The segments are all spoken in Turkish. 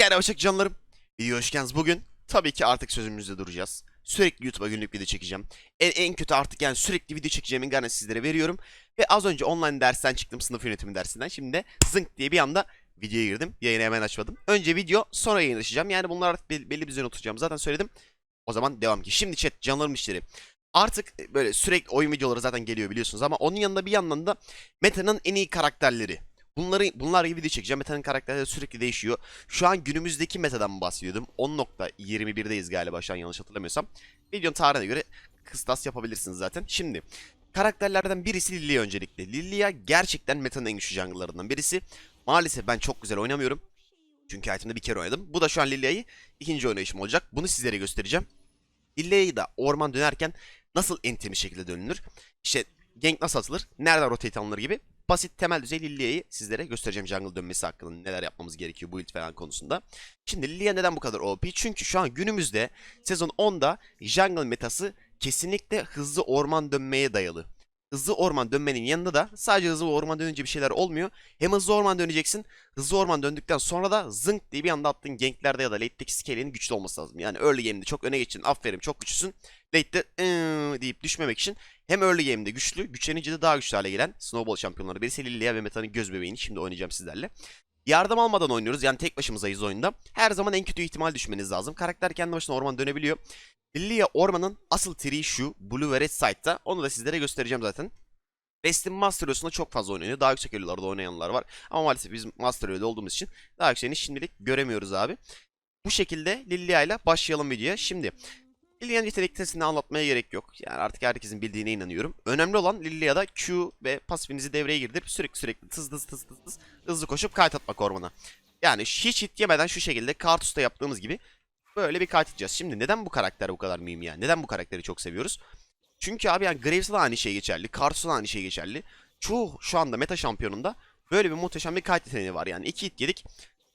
Gel hoşçak canlarım. Video hoş geldiniz. Bugün tabii ki artık sözümüzde duracağız. Sürekli YouTube'a günlük video çekeceğim. En, en kötü artık yani sürekli video çekeceğimin garanti sizlere veriyorum. Ve az önce online dersten çıktım sınıf yönetimi dersinden. Şimdi de zınk diye bir anda videoya girdim. Yayını hemen açmadım. Önce video sonra yayın açacağım. Yani bunlar artık belli, belli bir düzen oturacağım. Zaten söyledim. O zaman devam ki. Şimdi chat canlarım işleri. Artık e, böyle sürekli oyun videoları zaten geliyor biliyorsunuz ama onun yanında bir yandan da Meta'nın en iyi karakterleri. Bunları bunlar gibi video çekeceğim. Meta'nın karakterleri sürekli değişiyor. Şu an günümüzdeki metadan bahsediyordum. 10.21'deyiz galiba şu an yanlış hatırlamıyorsam. Videonun tarihine göre kıstas yapabilirsiniz zaten. Şimdi karakterlerden birisi Lilia öncelikle. Lilia gerçekten metanın en güçlü jungle'larından birisi. Maalesef ben çok güzel oynamıyorum. Çünkü hayatımda bir kere oynadım. Bu da şu an Lilia'yı ikinci oynayışım olacak. Bunu sizlere göstereceğim. Lilia'yı da orman dönerken nasıl en temiz şekilde dönülür? İşte gank nasıl atılır? Nereden rotate alınır gibi basit temel düzey Lilia'yı sizlere göstereceğim jungle dönmesi hakkında neler yapmamız gerekiyor build falan konusunda. Şimdi Lilia neden bu kadar OP? Çünkü şu an günümüzde sezon 10'da jungle metası kesinlikle hızlı orman dönmeye dayalı. Hızlı orman dönmenin yanında da sadece hızlı orman dönünce bir şeyler olmuyor. Hem hızlı orman döneceksin. Hızlı orman döndükten sonra da zınk diye bir anda attığın ganklerde ya da late'deki scale'in güçlü olması lazım. Yani early game'de çok öne geçtin. Aferin çok güçlüsün. Late'de "Iıı" deyip düşmemek için hem early game'de güçlü, güçlenince de daha güçlü hale gelen Snowball şampiyonları birisi Lilia ve Meta'nın göz bebeğini şimdi oynayacağım sizlerle. Yardım almadan oynuyoruz. Yani tek başımızayız oyunda. Her zaman en kötü ihtimal düşmeniz lazım. Karakter kendi başına orman dönebiliyor. Lilia ormanın asıl triği şu. Blue ve Red Side'da. Onu da sizlere göstereceğim zaten. West'in Master Hero'sunda çok fazla oynanıyor. Daha yüksek elo'larda oynayanlar var. Ama maalesef biz Master Hero'da olduğumuz için daha yükseğini şimdilik göremiyoruz abi. Bu şekilde Lilia ile başlayalım videoya. Şimdi Lilia'nın yetenek testini anlatmaya gerek yok. Yani artık herkesin bildiğine inanıyorum. Önemli olan Lilia'da Q ve pasifinizi devreye girdirip sürekli sürekli tız tız tız tız tız hızlı koşup kayıt atmak ormana. Yani hiç hit yemeden şu şekilde Kartus'ta yaptığımız gibi böyle bir kayıt edeceğiz. Şimdi neden bu karakter bu kadar mühim yani? Neden bu karakteri çok seviyoruz? Çünkü abi yani Graves'da da aynı şey geçerli. Kartus'ta aynı şey geçerli. Çoğu şu anda meta şampiyonunda böyle bir muhteşem bir kayıt yeteneği var yani. iki hit yedik.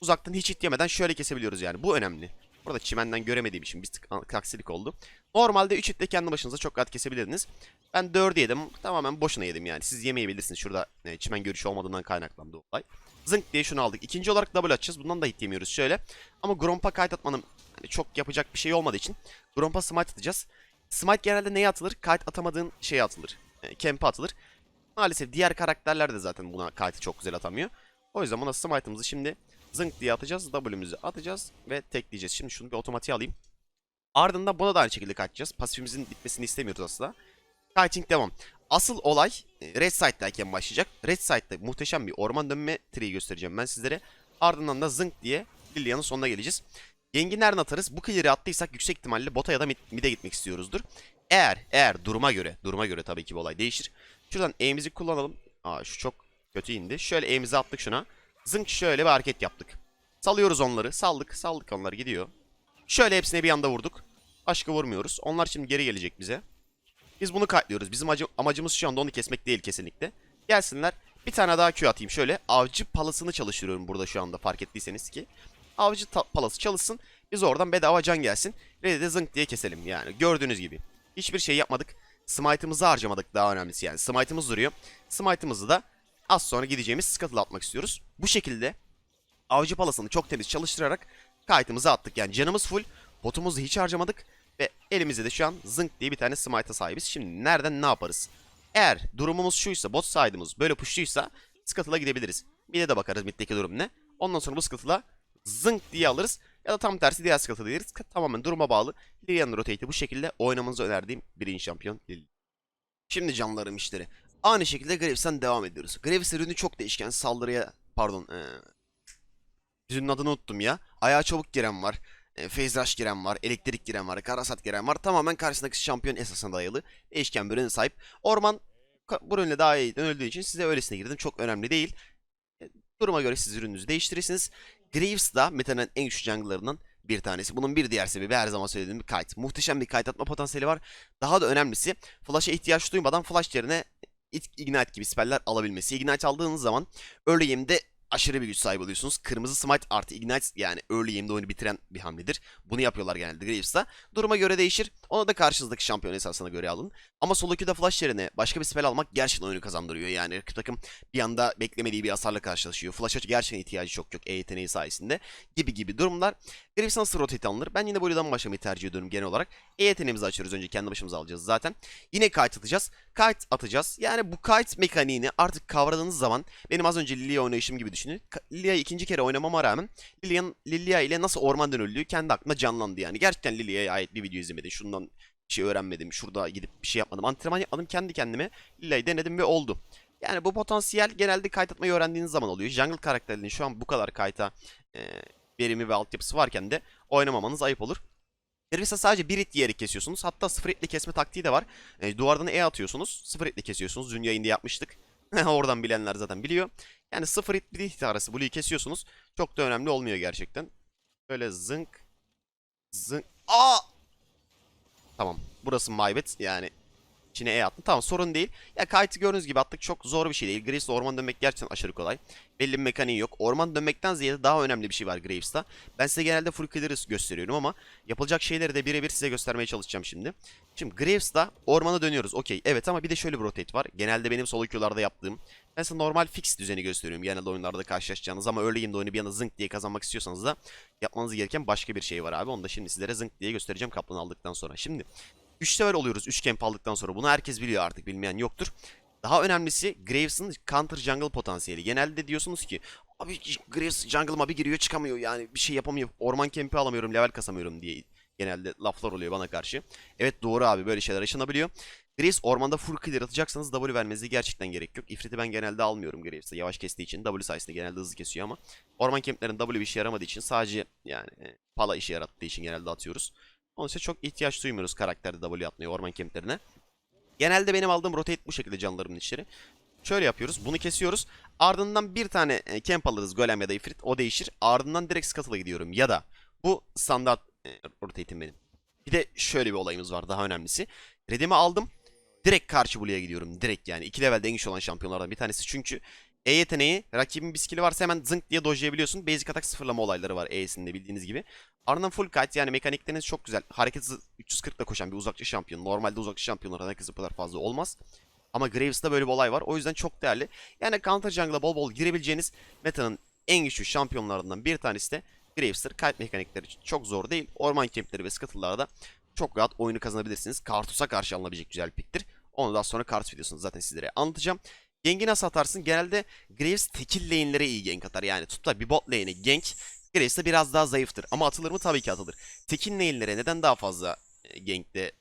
Uzaktan hiç hit yemeden şöyle kesebiliyoruz yani. Bu önemli. Burada çimenden göremediğim için bir tık aksilik oldu. Normalde 3 hitle kendi başınıza çok rahat kesebilirdiniz. Ben 4'ü yedim. Tamamen boşuna yedim yani. Siz yemeyebilirsiniz. Şurada e, çimen görüşü olmadığından kaynaklandı olay. Zınk diye şunu aldık. İkinci olarak double atacağız. Bundan da hit yemiyoruz şöyle. Ama Gromp'a kayıt atmanın hani çok yapacak bir şey olmadığı için Gromp'a smite atacağız. Smite genelde neye atılır? Kayıt atamadığın şeye atılır. E, camp'e atılır. Maalesef diğer karakterler de zaten buna kayıtı çok güzel atamıyor. O yüzden buna smite'ımızı şimdi zınk diye atacağız. W'mizi atacağız ve tekleyeceğiz. Şimdi şunu bir otomatiğe alayım. Ardından buna da aynı şekilde kaçacağız. Pasifimizin bitmesini istemiyoruz aslında. Kiting devam. Asıl olay e, Red Side'dayken başlayacak. Red Side'da muhteşem bir orman dönme triği göstereceğim ben sizlere. Ardından da zınk diye Lilia'nın sonuna geleceğiz. Yengi nereden atarız? Bu clear'i attıysak yüksek ihtimalle bota ya da mid'e gitmek istiyoruzdur. Eğer, eğer duruma göre, duruma göre tabii ki bu olay değişir. Şuradan E'mizi kullanalım. Aa şu çok kötü indi. Şöyle E'mizi attık şuna. Zınk şöyle bir hareket yaptık. Salıyoruz onları. Saldık, saldık onlar gidiyor. Şöyle hepsine bir anda vurduk. Başka vurmuyoruz. Onlar şimdi geri gelecek bize. Biz bunu katlıyoruz. Bizim amacımız şu anda onu kesmek değil kesinlikle. Gelsinler. Bir tane daha Q atayım şöyle. Avcı palasını çalıştırıyorum burada şu anda fark ettiyseniz ki. Avcı palası çalışsın. Biz oradan bedava can gelsin. Ve de zınk diye keselim yani. Gördüğünüz gibi. Hiçbir şey yapmadık. Smite'ımızı harcamadık daha önemlisi yani. Smite'ımız duruyor. Smite'ımızı da az sonra gideceğimiz Scuttle'a atmak istiyoruz. Bu şekilde avcı palasını çok temiz çalıştırarak kayıtımızı attık. Yani canımız full. Botumuzu hiç harcamadık. Ve elimizde de şu an zınk diye bir tane smite'a sahibiz. Şimdi nereden ne yaparız? Eğer durumumuz şuysa, bot side'ımız böyle push'luysa Scuttle'a gidebiliriz. Bir de bakarız middeki durum ne. Ondan sonra bu Scuttle'a zınk diye alırız. Ya da tam tersi diğer Scuttle'a deriz. Tamamen duruma bağlı. Lilian'ın rotate'i bu şekilde oynamanızı önerdiğim birinci şampiyon Lilian. Şimdi canlarım işleri. Aynı şekilde Graves'ten devam ediyoruz. Graves ürünü çok değişken. Saldırıya pardon ee, yüzünün adını unuttum ya. Ayağa çabuk giren var. E, Phase Rush giren var, elektrik giren var, karasat giren var. Tamamen karşısındaki şampiyon esasına dayalı. Değişken bir ürüne sahip. Orman bu ürünle daha iyi dönüldüğü için size öylesine girdim. Çok önemli değil. E, duruma göre siz ürününüzü değiştirirsiniz. Graves da Meta'nın en güçlü jungle'larından bir tanesi. Bunun bir diğer sebebi her zaman söylediğim bir kite. Muhteşem bir kite atma potansiyeli var. Daha da önemlisi Flash'a ihtiyaç duymadan Flash yerine Ignite gibi speller alabilmesi. Ignite aldığınız zaman early game'de aşırı bir güç sahibi oluyorsunuz. Kırmızı Smite artı Ignite yani early game'de oyunu bitiren bir hamledir. Bunu yapıyorlar genelde Graves'ta. Duruma göre değişir. Onu da karşınızdaki şampiyon esasına göre alın. Ama solo queue'da flash yerine başka bir spell almak gerçekten oyunu kazandırıyor. Yani rakip takım bir anda beklemediği bir hasarla karşılaşıyor. Flash'a gerçekten ihtiyacı çok yok E yeteneği sayesinde. Gibi gibi durumlar. Grievous nasıl rotate alınır? Ben yine Blue'dan başlamayı tercih ediyorum genel olarak. E yeteneğimizi açıyoruz önce kendi başımıza alacağız zaten. Yine kite atacağız. Kite atacağız. Yani bu kite mekaniğini artık kavradığınız zaman benim az önce Lilia oynayışım gibi düşünün. Lilia'yı ikinci kere oynamama rağmen Lilia'nın Lilia ile nasıl orman dönüldüğü kendi aklımda canlandı yani. Gerçekten Lilia'ya ait bir video izlemedim. Şundan bir şey öğrenmedim. Şurada gidip bir şey yapmadım. Antrenman yapmadım. Kendi kendime Lilia'yı denedim ve oldu. Yani bu potansiyel genelde kite atmayı öğrendiğiniz zaman oluyor. Jungle karakterlerinin şu an bu kadar kite'a e, verimi ve altyapısı varken de oynamamanız ayıp olur. Nervisa sadece bir hit diyerek kesiyorsunuz. Hatta sıfır hitli kesme taktiği de var. E, duvardan E atıyorsunuz. Sıfır hitli kesiyorsunuz. Dün yayında yapmıştık. Oradan bilenler zaten biliyor. Yani sıfır hit bir hit arası Blue'yu kesiyorsunuz. Çok da önemli olmuyor gerçekten. Böyle zınk. Zınk. Aa! Tamam. Burası maybet. Yani içine E attım. Tamam sorun değil. Ya kite'ı gördüğünüz gibi attık. Çok zor bir şey değil. Graves'le orman dönmek gerçekten aşırı kolay. Belli bir mekaniği yok. Orman dönmekten ziyade daha önemli bir şey var Graves'ta. Ben size genelde full clear'ı gösteriyorum ama yapılacak şeyleri de birebir size göstermeye çalışacağım şimdi. Şimdi Graves'ta ormana dönüyoruz. Okey. Evet ama bir de şöyle bir rotate var. Genelde benim solo queue'larda yaptığım. Ben size normal fix düzeni gösteriyorum. Genelde oyunlarda karşılaşacağınız ama early game'de oyunu bir anda zınk diye kazanmak istiyorsanız da yapmanız gereken başka bir şey var abi. Onu da şimdi sizlere zınk diye göstereceğim kaplanı aldıktan sonra. Şimdi 3 level oluyoruz 3 camp aldıktan sonra. Bunu herkes biliyor artık bilmeyen yoktur. Daha önemlisi Graves'ın counter jungle potansiyeli. Genelde diyorsunuz ki abi Graves jungle'ıma bir giriyor çıkamıyor yani bir şey yapamıyor. Orman camp'i alamıyorum level kasamıyorum diye genelde laflar oluyor bana karşı. Evet doğru abi böyle şeyler yaşanabiliyor. Graves ormanda full clear atacaksanız W vermenize gerçekten gerek yok. Ifrit'i ben genelde almıyorum Graves'te yavaş kestiği için. W sayesinde genelde hızlı kesiyor ama orman camp'lerin W işe yaramadığı için sadece yani e, pala işe yarattığı için genelde atıyoruz. Onun için çok ihtiyaç duymuyoruz karakterde W atmaya orman camp'lerine. Genelde benim aldığım rotate bu şekilde canlarımın içleri. Şöyle yapıyoruz. Bunu kesiyoruz. Ardından bir tane e, camp alırız golem ya da ifrit. O değişir. Ardından direkt scuttle'a gidiyorum. Ya da bu standart e, rotate'im benim. Bir de şöyle bir olayımız var daha önemlisi. Redimi aldım. Direkt karşı Blue'ya gidiyorum. Direkt yani. 2 levelde en güçlü olan şampiyonlardan bir tanesi. Çünkü E yeteneği rakibin bir skill'i varsa hemen zınk diye dojlayabiliyorsun. Basic atak sıfırlama olayları var E'sinde bildiğiniz gibi. Ardından full kite yani mekanikleriniz çok güzel. Hareket hızı 340 ile koşan bir uzakçı şampiyon. Normalde uzakçı şampiyonlar herkese bu kadar fazla olmaz. Ama Graves'ta böyle bir olay var. O yüzden çok değerli. Yani Counter Jungle'a bol bol girebileceğiniz metanın en güçlü şampiyonlarından bir tanesi de Graves'tir. Kite mekanikleri çok zor değil. Orman campleri ve scuttle'larda çok rahat oyunu kazanabilirsiniz. Kartus'a karşı alınabilecek güzel bir piktir. Onu daha sonra Kartus videosunu zaten sizlere anlatacağım. Geng'i nasıl atarsın? Genelde Graves tekil lane'lere iyi gank atar. Yani tut da bir bot lane'e gank Graves'te biraz daha zayıftır. Ama atılır mı? Tabii ki atılır. Tekil lane'lere neden daha fazla e, gank'te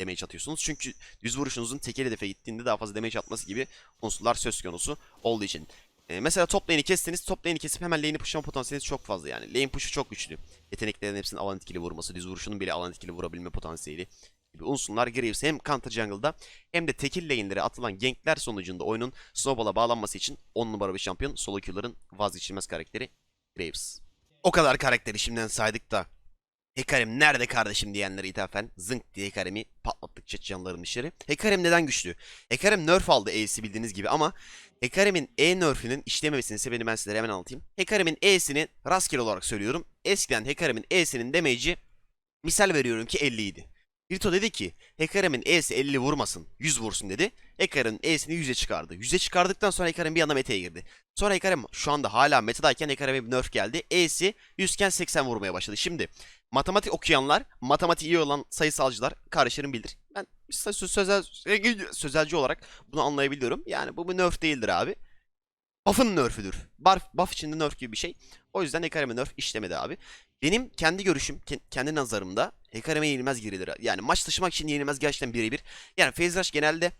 damage atıyorsunuz? Çünkü düz vuruşunuzun tekil hedefe gittiğinde daha fazla damage atması gibi unsurlar söz konusu olduğu için. E, mesela top lane'i kestiniz. Top lane'i kesip hemen lane'i pushlama potansiyeliniz çok fazla yani. Lane push'u çok güçlü. Yeteneklerin hepsinin alan etkili vurması, düz vuruşunun bile alan etkili vurabilme potansiyeli gibi unsurlar Graves hem counter jungle'da hem de tekil lane'lere atılan gankler sonucunda oyunun snowball'a bağlanması için 10 numara bir şampiyon solo queue'ların vazgeçilmez karakteri Graves. O kadar karakteri şimdiden saydık da Hekarim nerede kardeşim diyenlere ithafen zınk diye Hekarim'i patlattıkça canlarım dışarı. Hekarim neden güçlü? Hekarim nerf aldı E'si bildiğiniz gibi ama Hekarim'in E nerf'ünün işlememesinin sebebini ben sizlere hemen anlatayım. Hekarim'in E'sini rastgele olarak söylüyorum. Eskiden Hekarim'in E'sinin damage'i misal veriyorum ki 50 idi. Rito dedi ki Hecarim'in E'si 50 vurmasın 100 vursun dedi. Hecarim'in E'sini 100'e çıkardı. 100'e çıkardıktan sonra Hecarim bir anda meta'ya girdi. Sonra Hecarim şu anda hala metadayken Hecarim'e bir nerf geldi. E'si 100 iken 80 vurmaya başladı. Şimdi matematik okuyanlar, matematik iyi olan sayısalcılar kardeşlerim bilir. Ben sö- sözel, sözelci olarak bunu anlayabiliyorum. Yani bu bir nerf değildir abi. Buff'ın nerf'üdür. Buff, buff içinde nerf gibi bir şey. O yüzden Hecarim'e nerf işlemedi abi. Benim kendi görüşüm, ke- kendi nazarımda Hecarim'e yenilmez girilir. Yani maç taşımak için yenilmez gerçekten birebir. Yani Phase Rush genelde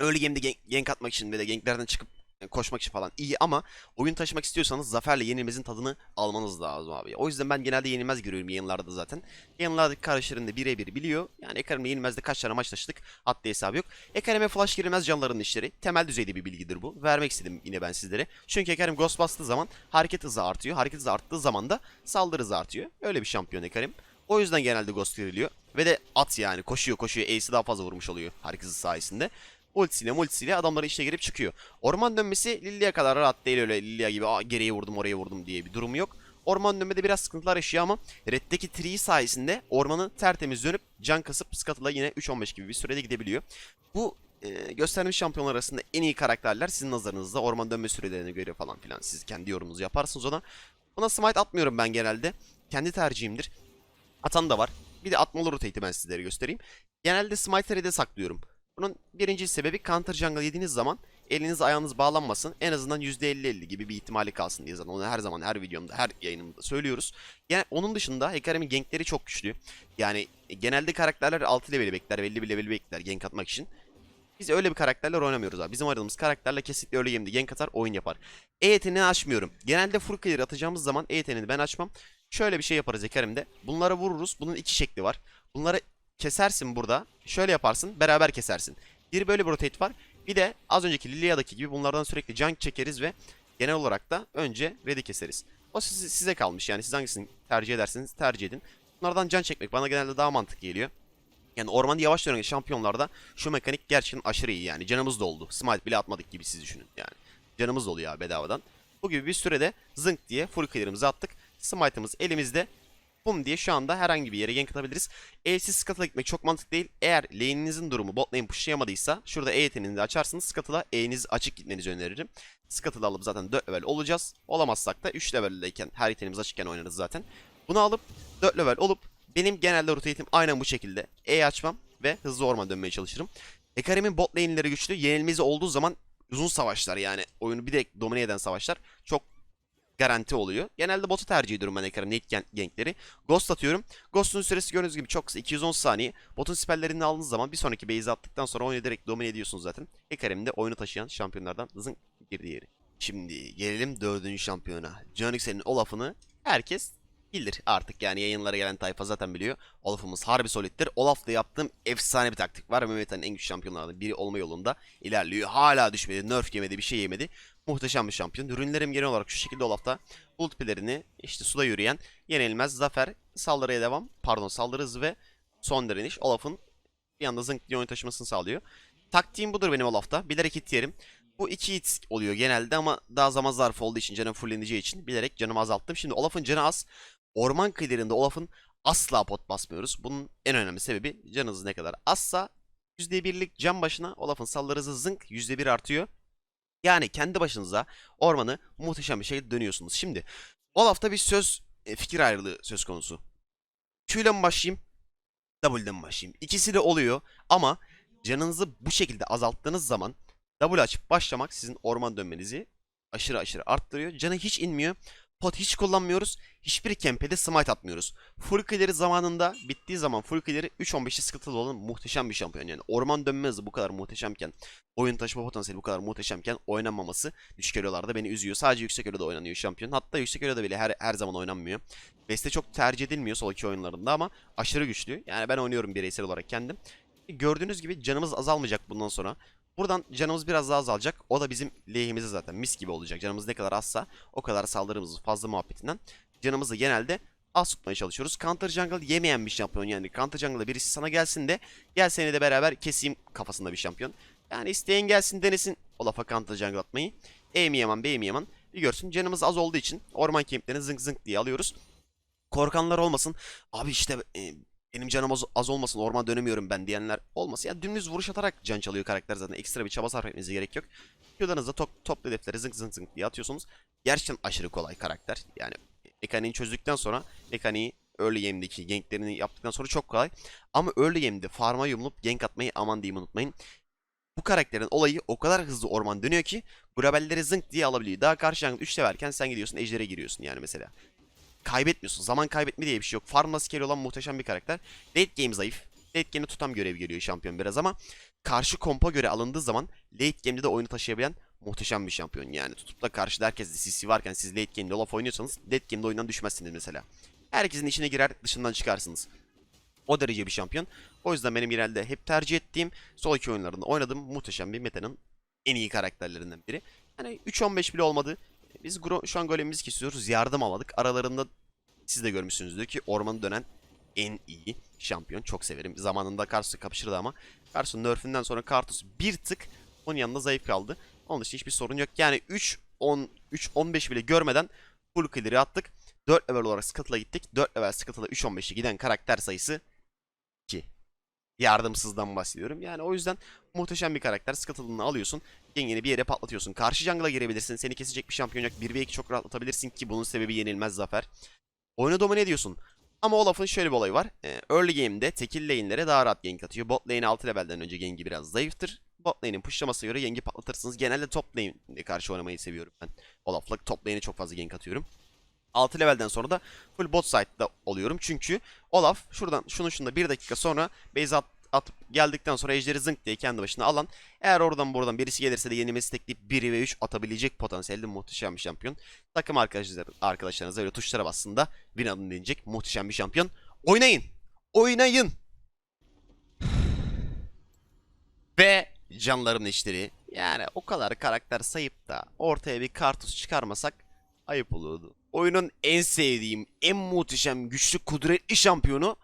early game'de gank, gank atmak için ve de ganklerden çıkıp e, koşmak için falan iyi ama oyun taşımak istiyorsanız zaferle yenilmezin tadını almanız lazım abi. O yüzden ben genelde yenilmez görüyorum yayınlarda zaten. Yayınlardaki kardeşlerim de birebir biliyor. Yani Ekarim'le yenilmezde kaç tane maç taşıdık haddi hesabı yok. Ekarim'e flash girilmez canların işleri. Temel düzeyde bir bilgidir bu. Vermek istedim yine ben sizlere. Çünkü Ekarim ghost bastığı zaman hareket hızı artıyor. Hareket hızı arttığı zaman da saldırı hızı artıyor. Öyle bir şampiyon Ekarim. O yüzden genelde ghost giriliyor. Ve de at yani koşuyor koşuyor. Ace'i daha fazla vurmuş oluyor hızı sayesinde. Ultisiyle multisiyle adamları işe girip çıkıyor. Orman dönmesi Lilia kadar rahat değil öyle Lilia gibi Aa, geriye vurdum oraya vurdum diye bir durum yok. Orman dönmede biraz sıkıntılar yaşıyor ama Red'deki tree sayesinde ormanı tertemiz dönüp can kasıp Scuttle'a yine 3-15 gibi bir sürede gidebiliyor. Bu e, göstermiş şampiyonlar arasında en iyi karakterler sizin nazarınızda orman dönme sürelerine göre falan filan siz kendi yorumunuzu yaparsınız ona. Buna smite atmıyorum ben genelde. Kendi tercihimdir. Atan da var. Bir de atmalı rotate'i ben sizlere göstereyim. Genelde smite'ları de saklıyorum. Bunun birinci sebebi counter jungle yediğiniz zaman eliniz ayağınız bağlanmasın. En azından %50-50 gibi bir ihtimali kalsın diye zaten onu her zaman her videomda her yayınımda söylüyoruz. Yani onun dışında Hecarim'in gankleri çok güçlü. Yani genelde karakterler 6 level bekler, belli bir level bekler gank atmak için. Biz öyle bir karakterler oynamıyoruz abi. Bizim aradığımız karakterle kesinlikle öyle game'de gank atar, oyun yapar. E yeteneğini açmıyorum. Genelde full clear atacağımız zaman E yeteneğini ben açmam. Şöyle bir şey yaparız Hecarim'de. Bunlara vururuz. Bunun iki şekli var. Bunları kesersin burada. Şöyle yaparsın. Beraber kesersin. Bir böyle bir rotate var. Bir de az önceki Lilia'daki gibi bunlardan sürekli can çekeriz ve genel olarak da önce red'i keseriz. O siz- size kalmış yani siz hangisini tercih ederseniz tercih edin. Bunlardan can çekmek bana genelde daha mantıklı geliyor. Yani ormanda yavaş dönen şampiyonlarda şu mekanik gerçekten aşırı iyi yani. Canımız doldu. Smite bile atmadık gibi siz düşünün yani. Canımız doluyor ya bedavadan. Bu gibi bir sürede zınk diye full clear'ımızı attık. Smite'ımız elimizde. Bum diye şu anda herhangi bir yere gank atabiliriz. E'siz Scuttle'a gitmek çok mantıklı değil. Eğer lane'inizin durumu bot lane pushlayamadıysa şurada E yeteneğini de açarsınız. Scuttle'a E'niz açık gitmenizi öneririm. Scuttle'ı alıp zaten 4 level olacağız. Olamazsak da 3 level'deyken her yeteneğimiz açıkken oynarız zaten. Bunu alıp 4 level olup benim genelde rotate'im aynen bu şekilde. E açmam ve hızlı orman dönmeye çalışırım. Ekarim'in bot lane'leri güçlü. Yenilmezi olduğu zaman uzun savaşlar yani oyunu bir de domine eden savaşlar çok garanti oluyor. Genelde botu tercih ediyorum ben net gan- gankleri. Ghost atıyorum. Ghost'un süresi gördüğünüz gibi çok kısa 210 saniye. Botun spelllerini aldığınız zaman bir sonraki base'i attıktan sonra oyunu direkt domine ediyorsunuz zaten. Ekarim de oyunu taşıyan şampiyonlardan zın girdiği yeri. Şimdi gelelim dördüncü şampiyona. Yüksel'in Olaf'ını herkes bilir artık yani yayınlara gelen tayfa zaten biliyor. Olaf'ımız harbi soliddir. Olaf'ta yaptığım efsane bir taktik var. Mehmet en güçlü şampiyonlarından biri olma yolunda ilerliyor. Hala düşmedi. Nerf yemedi bir şey yemedi. Muhteşem bir şampiyon. Ürünlerim genel olarak şu şekilde Olaf'ta. Ultipilerini işte suda yürüyen yenilmez zafer saldırıya devam. Pardon saldırı hızı ve son direniş. Olaf'ın bir anda zınk diye oyun taşımasını sağlıyor. Taktiğim budur benim Olaf'ta. Bilerek hit yerim. Bu iki hit oluyor genelde ama daha zaman zarfı olduğu için canım fulleneceği için bilerek canımı azalttım. Şimdi Olaf'ın canı az. Orman kıyılarında Olaf'ın asla pot basmıyoruz. Bunun en önemli sebebi can hızı ne kadar azsa %1'lik can başına Olaf'ın saldırı hızı zınk %1 artıyor. Yani kendi başınıza ormanı muhteşem bir şekilde dönüyorsunuz. Şimdi Olaf'ta bir söz e, fikir ayrılığı söz konusu. Q ile mi başlayayım? W ile mi başlayayım? İkisi de oluyor ama canınızı bu şekilde azalttığınız zaman W açıp başlamak sizin orman dönmenizi aşırı aşırı arttırıyor. Canı hiç inmiyor. Pot hiç kullanmıyoruz. Hiçbir kempede smite atmıyoruz. Full zamanında bittiği zaman full clear'i 3-15'i sıkıntılı olan muhteşem bir şampiyon. Yani orman dönme hızı bu kadar muhteşemken, oyun taşıma potansiyeli bu kadar muhteşemken oynanmaması düşük elolarda beni üzüyor. Sadece yüksek eloda oynanıyor şampiyon. Hatta yüksek eloda bile her, her zaman oynanmıyor. Beste çok tercih edilmiyor sol iki oyunlarında ama aşırı güçlü. Yani ben oynuyorum bireysel olarak kendim. Gördüğünüz gibi canımız azalmayacak bundan sonra. Buradan canımız biraz daha azalacak. O da bizim lehimize zaten mis gibi olacak. Canımız ne kadar azsa o kadar saldırımız fazla muhabbetinden. Canımızı genelde az tutmaya çalışıyoruz. Counter jungle yemeyen bir şampiyon yani. Counter jungle'da birisi sana gelsin de gel seni de beraber keseyim kafasında bir şampiyon. Yani isteyen gelsin denesin Olaf'a counter jungle atmayı. E mi yaman B mi yaman bir görsün. Canımız az olduğu için orman kemplerini zınk zınk diye alıyoruz. Korkanlar olmasın. Abi işte e, benim canım az, az olmasın orman dönemiyorum ben diyenler olmasın. Ya dümdüz vuruş atarak can çalıyor karakter zaten. Ekstra bir çaba sarf etmenize gerek yok. Q'danızda top, top hedefleri zınk zınk zınk diye atıyorsunuz. Gerçekten aşırı kolay karakter. Yani mekaniği çözdükten sonra mekaniği early game'deki ganklerini yaptıktan sonra çok kolay. Ama early game'de farm'a yumulup gank atmayı aman diyeyim unutmayın. Bu karakterin olayı o kadar hızlı orman dönüyor ki Grabelleri zınk diye alabiliyor. Daha karşı jungle 3 verken sen gidiyorsun ejdere giriyorsun yani mesela kaybetmiyorsun. Zaman kaybetme diye bir şey yok. Farmla scale olan muhteşem bir karakter. Late game zayıf. Late game'de tutam görevi geliyor şampiyon biraz ama karşı kompa göre alındığı zaman late game'de de oyunu taşıyabilen muhteşem bir şampiyon. Yani tutup da karşıda herkes CC varken siz late game'de Olaf oynuyorsanız late game'de oyundan düşmezsiniz mesela. Herkesin içine girer dışından çıkarsınız. O derece bir şampiyon. O yüzden benim genelde hep tercih ettiğim sol iki oyunlarında oynadığım muhteşem bir metanın en iyi karakterlerinden biri. Yani 3-15 bile olmadı. Biz şu an golemimizi kesiyoruz. Yardım almadık. Aralarında siz de görmüşsünüzdür ki ormanı dönen en iyi şampiyon. Çok severim. Zamanında Kartus'la kapışırdı ama Kartus'un nerfinden sonra Kartus bir tık onun yanında zayıf kaldı. Onun dışında hiçbir sorun yok. Yani 3 10 3 15 bile görmeden full clear'i attık. 4 level olarak Scuttle'a gittik. 4 level Scuttle'a 3 15'e giden karakter sayısı 2. Yardımsızdan bahsediyorum. Yani o yüzden muhteşem bir karakter. Scuttle'ını alıyorsun. Gengeni bir yere patlatıyorsun. Karşı jungle'a girebilirsin. Seni kesecek bir şampiyon yok. 1 ve 2 çok rahat atabilirsin ki bunun sebebi yenilmez zafer. Oyunu domine ediyorsun. Ama Olaf'ın şöyle bir olayı var. Ee, early game'de tekil lane'lere daha rahat gank atıyor. Bot lane 6 levelden önce ganki biraz zayıftır. Bot lane'in pushlamasına göre ganki patlatırsınız. Genelde top lane'e karşı oynamayı seviyorum ben. Olaf'la top lane'e çok fazla gank atıyorum. 6 levelden sonra da full bot side'da oluyorum. Çünkü Olaf şuradan şunun şunda 1 dakika sonra base at, atıp geldikten sonra ejderi zınk diye kendi başına alan eğer oradan buradan birisi gelirse de yenilmesi tekleyip 1 ve 3 atabilecek potansiyelde muhteşem bir şampiyon. Takım arkadaşlar, arkadaşlarınıza öyle tuşlara bastığında win adını deneyecek muhteşem bir şampiyon. Oynayın! Oynayın! Ve canların işleri. Yani o kadar karakter sayıp da ortaya bir kartus çıkarmasak ayıp olurdu. Oyunun en sevdiğim, en muhteşem, güçlü, kudretli şampiyonu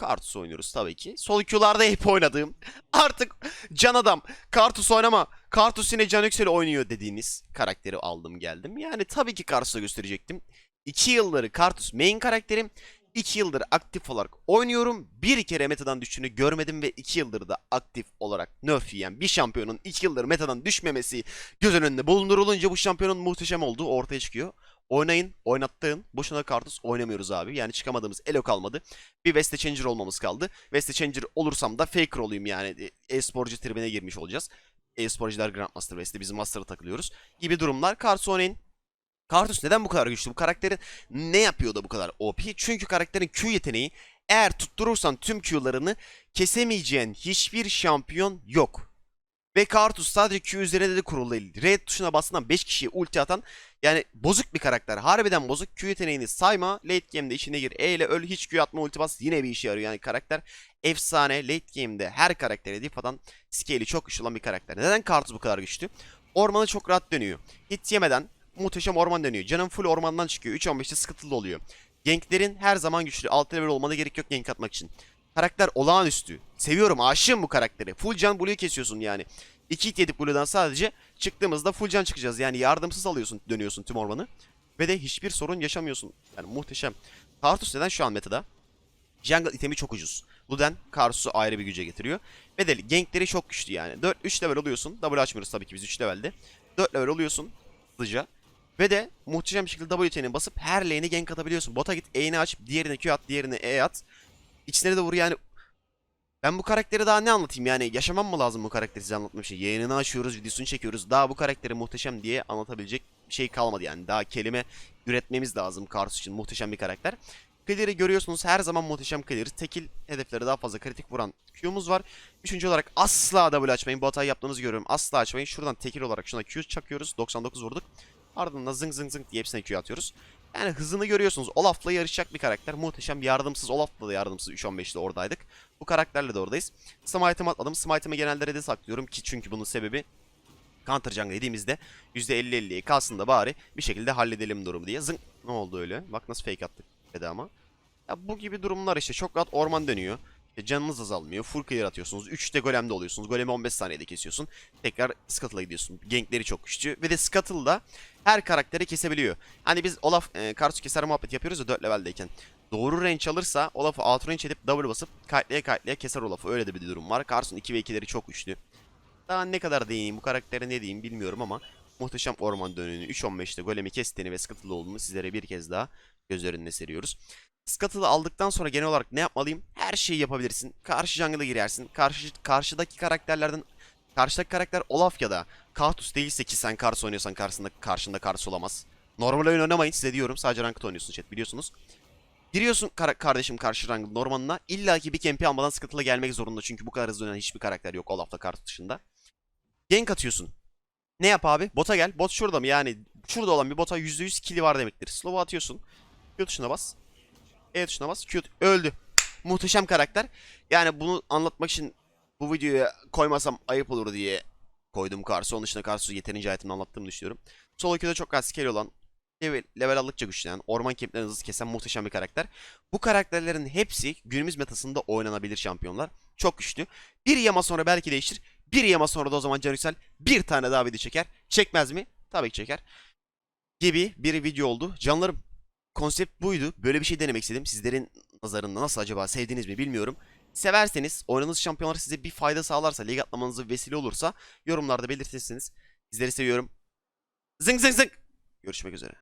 Kartus oynuyoruz tabii ki. Sol Q'larda hep oynadığım. Artık can adam. Kartus oynama. Kartus yine can yükseli oynuyor dediğiniz karakteri aldım geldim. Yani tabii ki Kartus'a gösterecektim. 2 yıldır Kartus main karakterim. 2 yıldır aktif olarak oynuyorum. Bir kere metadan düştüğünü görmedim ve 2 yıldır da aktif olarak nerf yiyen bir şampiyonun 2 yıldır metadan düşmemesi göz önünde bulundurulunca bu şampiyonun muhteşem olduğu ortaya çıkıyor. Oynayın, oynattığın, boşuna Kartus oynamıyoruz abi. Yani çıkamadığımız elo kalmadı. Bir Veste Changer olmamız kaldı. Veste Changer olursam da Faker olayım yani. E-sporcu tribine girmiş olacağız. E-sporcular Grandmaster Veste, bizim Master'a takılıyoruz. Gibi durumlar. Kartus oynayın. Kartus neden bu kadar güçlü? Bu karakterin ne yapıyor da bu kadar OP? Çünkü karakterin Q yeteneği eğer tutturursan tüm Q'larını kesemeyeceğin hiçbir şampiyon yok. Ve Kartus sadece Q üzerinde de kurulu değil. R tuşuna bastığından 5 kişiye ulti atan yani bozuk bir karakter. Harbiden bozuk. Q yeteneğini sayma. Late game'de içine gir. E ile öl hiç Q atma ulti bas yine bir işe yarıyor. Yani karakter efsane. Late game'de her karaktere dip atan scale'i çok güçlü olan bir karakter. Neden Kartus bu kadar güçlü? Ormanı çok rahat dönüyor. Hit yemeden muhteşem orman dönüyor. Canın full ormandan çıkıyor. 3-15'te sıkıntılı oluyor. Ganklerin her zaman güçlü. Alt level olmana gerek yok gank atmak için. Karakter olağanüstü. Seviyorum, aşığım bu karakteri. Full can Blue'yu kesiyorsun yani. 2 hit yedik Blue'dan sadece çıktığımızda full can çıkacağız. Yani yardımsız alıyorsun, dönüyorsun tüm ormanı. Ve de hiçbir sorun yaşamıyorsun. Yani muhteşem. Kartus neden şu an metada? Jungle itemi çok ucuz. Luden Kartus'u ayrı bir güce getiriyor. Ve de gankleri çok güçlü yani. 4 3 level oluyorsun. Double açmıyoruz tabii ki biz 3 levelde. 4 level oluyorsun hızlıca. Ve de muhteşem bir şekilde W yeteneğini basıp her lane'e gank atabiliyorsun. Bota git E'ni aç, diğerine Q at, diğerine E at. İkisine de vur yani. Ben bu karakteri daha ne anlatayım yani yaşamam mı lazım bu karakteri size anlatmam şey. Yayınını açıyoruz, videosunu çekiyoruz. Daha bu karakteri muhteşem diye anlatabilecek bir şey kalmadı yani. Daha kelime üretmemiz lazım Kartus için muhteşem bir karakter. Clear'i görüyorsunuz her zaman muhteşem Clear. Tekil hedeflere daha fazla kritik vuran Q'muz var. Üçüncü olarak asla W açmayın. Bu hatayı yaptığınızı görüyorum. Asla açmayın. Şuradan tekil olarak şuna Q çakıyoruz. 99 vurduk. Ardından zıng zıng zıng diye hepsine Q atıyoruz. Yani hızını görüyorsunuz. Olaf'la yarışacak bir karakter. Muhteşem yardımsız. Olaf'la da yardımsız 3-15'te oradaydık. Bu karakterle de oradayız. Smite'ımı atladım. Smite'ımı genelde red'e saklıyorum ki çünkü bunun sebebi Counter jungle dediğimizde %50-50'ye kalsın da bari bir şekilde halledelim durumu diye. Zıng ne oldu öyle? Bak nasıl fake attık dedi ama. Ya bu gibi durumlar işte çok rahat orman dönüyor. İşte canınız azalmıyor. Full clear atıyorsunuz. 3'te golemde oluyorsunuz. Golemi 15 saniyede kesiyorsun. Tekrar Scuttle'a gidiyorsun. Gankleri çok güçlü. Ve de Scuttle da her karakteri kesebiliyor. Hani biz Olaf e, Karsu keser muhabbet yapıyoruz ya 4 leveldeyken. Doğru range alırsa Olaf'ı out range edip double basıp kite'laya kite'laya keser Olaf'ı. Öyle de bir durum var. Karsu'nun 2 ve 2'leri çok güçlü. Daha ne kadar değineyim bu karaktere ne diyeyim bilmiyorum ama muhteşem orman dönüğünü 3.15'te golemi kestiğini ve Scuttle olduğunu sizlere bir kez daha göz önüne seriyoruz. Scuttle'ı aldıktan sonra genel olarak ne yapmalıyım? Her şeyi yapabilirsin. Karşı jungle'a girersin. Karşı, karşıdaki karakterlerden karşıdaki karakter Olaf ya da Kartus değilse ki sen Kars oynuyorsan karşısında karşında Kars olamaz. Normal oyun oynamayın size diyorum. Sadece ranked oynuyorsun chat biliyorsunuz. Giriyorsun kar- kardeşim karşı ranked normalına. İlla ki bir kempi almadan Scuttle'a gelmek zorunda. Çünkü bu kadar hızlı oynayan hiçbir karakter yok Olaf'la Kartus dışında. Gank atıyorsun. Ne yap abi? Bota gel. Bot şurada mı? Yani şurada olan bir bota %100 kill'i var demektir. Slow'a atıyorsun. Q tuşuna bas. E tuşuna bas. Q öldü. Muhteşem karakter. Yani bunu anlatmak için bu videoya koymasam ayıp olur diye koydum Kars'ı. Onun dışında Kars'ı yeterince hayatımda anlattığımı düşünüyorum. Solo Q'da çok az scale olan, level, level aldıkça güçlenen, orman kemplerini hızlı kesen muhteşem bir karakter. Bu karakterlerin hepsi günümüz metasında oynanabilir şampiyonlar. Çok güçlü. Bir yama sonra belki değişir. Bir yama sonra da o zaman Can Yüksel bir tane daha video çeker. Çekmez mi? Tabii ki çeker. Gibi bir video oldu. Canlarım konsept buydu. Böyle bir şey denemek istedim. Sizlerin nazarında nasıl acaba sevdiniz mi bilmiyorum. severseniz oynadığınız şampiyonlar size bir fayda sağlarsa, lig atlamanıza vesile olursa yorumlarda belirtirsiniz. Sizleri seviyorum. Zıng zıng zıng. Görüşmek üzere.